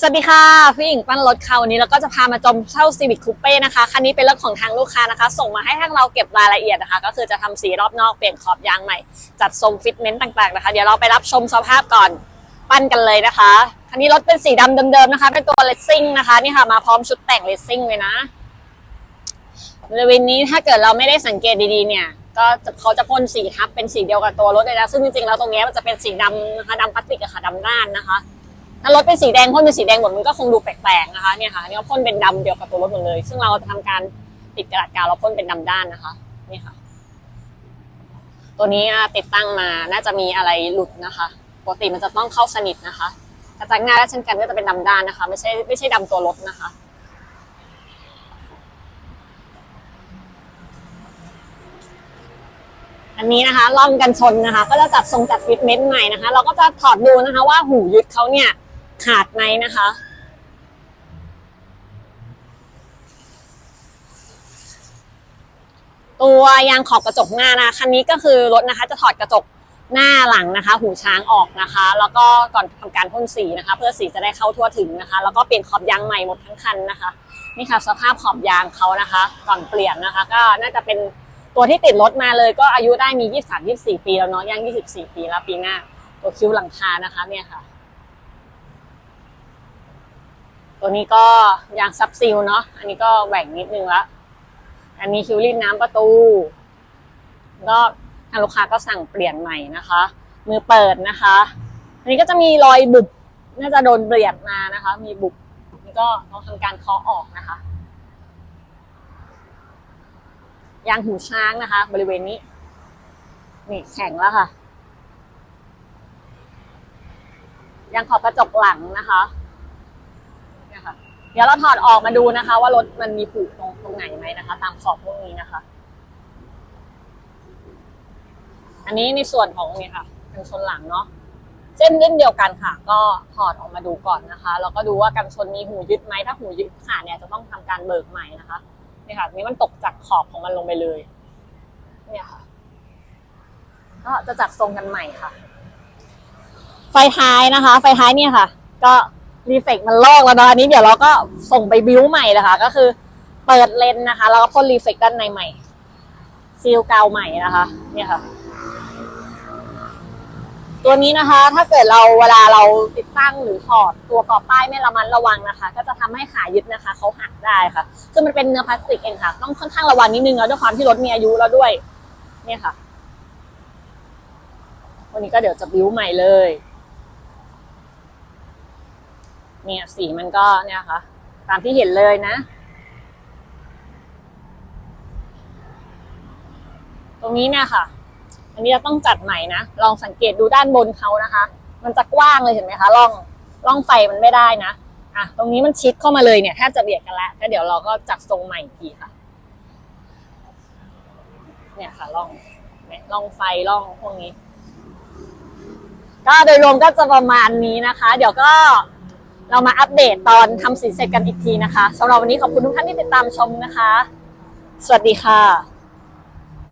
สวัสดีค่ะพี่หญิงปั้นรถค่ะวันนี้เราก็จะพามาชมเช่า Civic Coupe นะคะคันนี้เป็นรถของทางลูกค้านะคะ ส่งมาให้ทางเราเก็บรายละเอียดนะคะ ก็คือจะทำสีรอบนอกเปลี่ยนขอบยางใหม่ จัดทรงฟิตเมนต์ต่างๆนะคะ เดี๋ยวเราไปรับชมสภาพก่อนปั้นกันเลยนะคะคันนี้รถเป็นสีดำเดิมๆนะคะ เป็นตัวเลสซิ่งนะคะนี่ค่ะมาพร้อมชุดแต่งเลสซิ่งเลยนะบริเวณนี้ถ้าเกิดเราไม่ได้สังเกตดีๆเนี่ยก็เขาจะพ่นสีทับเป็นสีเดียวกับตัวรถเลยนะซึ่งจริงๆแล้วตรงนี้มันจะเป็นสีดำนะคะดำพลาสติกอะค่ะดำด้านนะคะ ถ้ารถเป็นสีแดงพ่นเป็นสีแดงหมดมันก็คงดูแปลกๆนะคะเนี่ยค่ะนี่ก็พ่นเป็นดำเดียวกับตัวรถหมดเลย ซึ่งเราจะทำการติดกระดาษกาวเราพ่นเป็นดำด้านนะคะนี่ค่ะ ตัวนี้ติดตั้งมาน่าจะมีอะไรหลุดนะคะปกติมันจะต้องเข้าสนิทนะคะกระจังหน้าและเช่นกันก็จะเป็นดำด้านนะคะ ไม่ใช่ไม่ใช่ดำตัวรถนะคะอันนี้นะคะล่องกันชนนะคะ ก็จะจัดทรงจัดฟิตเมนต์ใหม่นะคะ เราก็จะถอดดูนะคะว่าหูยึดเขาเนี่ย ขาดไหมนะคะ ตัวยางขอบกระจกหน้านะคันนี้ก็คือรถนะคะ จะถอดกระจกหน้าหลังนะคะ หูช้างออกนะคะ แล้วก็ก่อนทำการพ่นสีนะคะ เพื่อสีจะได้เข้าทั่วถึงนะคะ แล้วก็เปลี่ยนขอบยางใหม่หมดทั้งคันนะคะ นี่ค่ะสภาพขอบยางเขานะคะ ก่อนเปลี่ยนนะคะ ก็น่าจะเป็นตัวที่ติดรถมาเลยก็อายุได้มี 23 24 ปีแล้วเนาะย่าง 24 ปีแล้วปีหน้า ตัวคิ้วหลังคานะคะเนี่ยค่ะ ตัวนี้ก็ยางซับซิลเนาะอันนี้ก็แหว่งนิดนึงละอันนี้คิวรินน้ำประตู ก็ทางลูกค้าก็สั่งเปลี่ยนใหม่นะคะ มือเปิดนะคะ อันนี้ก็จะมีรอยบุบน่าจะโดนเปลี่ยนมานะคะ มีบุบนี่ก็ต้องทำการเคาะออกนะคะยางหูช้างนะคะ บริเวณนี้ นี่แข็งแล้วค่ะยางขอบกระจกหลังนะคะ เนี่ยค่ะ เดี๋ยวเราถอดออกมาดูนะคะ ว่ารถมันมีผุตรงตรงไหนไหมนะคะ ตามขอบพวกนี้นะคะ อันนี้ในส่วนของนี่ค่ะกันชนหลังเนาะเส้นเล่นเดียวกันค่ะ ก็ถอดออกมาดูก่อนนะคะแล้วก็ดูว่ากันชนมีหูยึดไหมถ้าหูยึดขาดเนี่ยจะต้องทำการเบิกใหม่นะคะนี่ค่ะนี่มันตกจากขอบของมันลงไปเลย เนี่ยค่ะก็จะจัดทรงกันใหม่ค่ะ ไฟท้ายนะคะ ไฟท้ายเนี่ยค่ะ ก็ รีเฟกมันลอกแล้วเนอะอันนี้เดี๋ยวเราก็ส่งไปบิ้วใหม่เลยค่ะก็คือเปิดเลนนะคะ แล้วก็พ่นรีเฟกด้านในใหม่ ซีลกาวใหม่นะคะ เนี่ยค่ะ ตัวนี้นะคะ ถ้าเกิดเราเวลาเราติดตั้งหรือถอดตัวกรอบป้ายไม่ระมัดระวังนะคะ ก็จะทำให้ขายึดนะคะเขาหักได้ค่ะคือมันเป็นเนื้อพลาสติกเองค่ะ ต้องค่อนข้างระวังนิดนึงแล้วด้วยความที่รถมีอายุแล้วด้วย เนี่ยค่ะ วันนี้ก็เดี๋ยวจะบิ้วใหม่เลย เนี่ยสีมันก็เนี่ยค่ะ ตามที่เห็นเลยนะ ตรงนี้เนี่ยค่ะ อันนี้เราต้องจัดใหม่นะ ลองสังเกตดูด้านบนเขานะคะ มันจะกว้างเลยเห็นไหมคะร่องร่องไฟมันไม่ได้นะอะตรงนี้มันชิดเข้ามาเลยเนี่ยแทบจะเบียดกันแล้วก็เดี๋ยวเราก็จัดทรงใหม่อีกทีค่ะ เนี่ยค่ะร่องเนี่องไฟร่องพวกนี้ ก็โดยรวมก็จะประมาณนี้นะคะ เดี๋ยวก็ เรามาอัปเดตตอนทำสีเสร็จกันอีกทีนะคะสำหรับวันนี้ขอบคุณทุกท่านที่ติดตามชมนะคะ สวัสดีค่ะ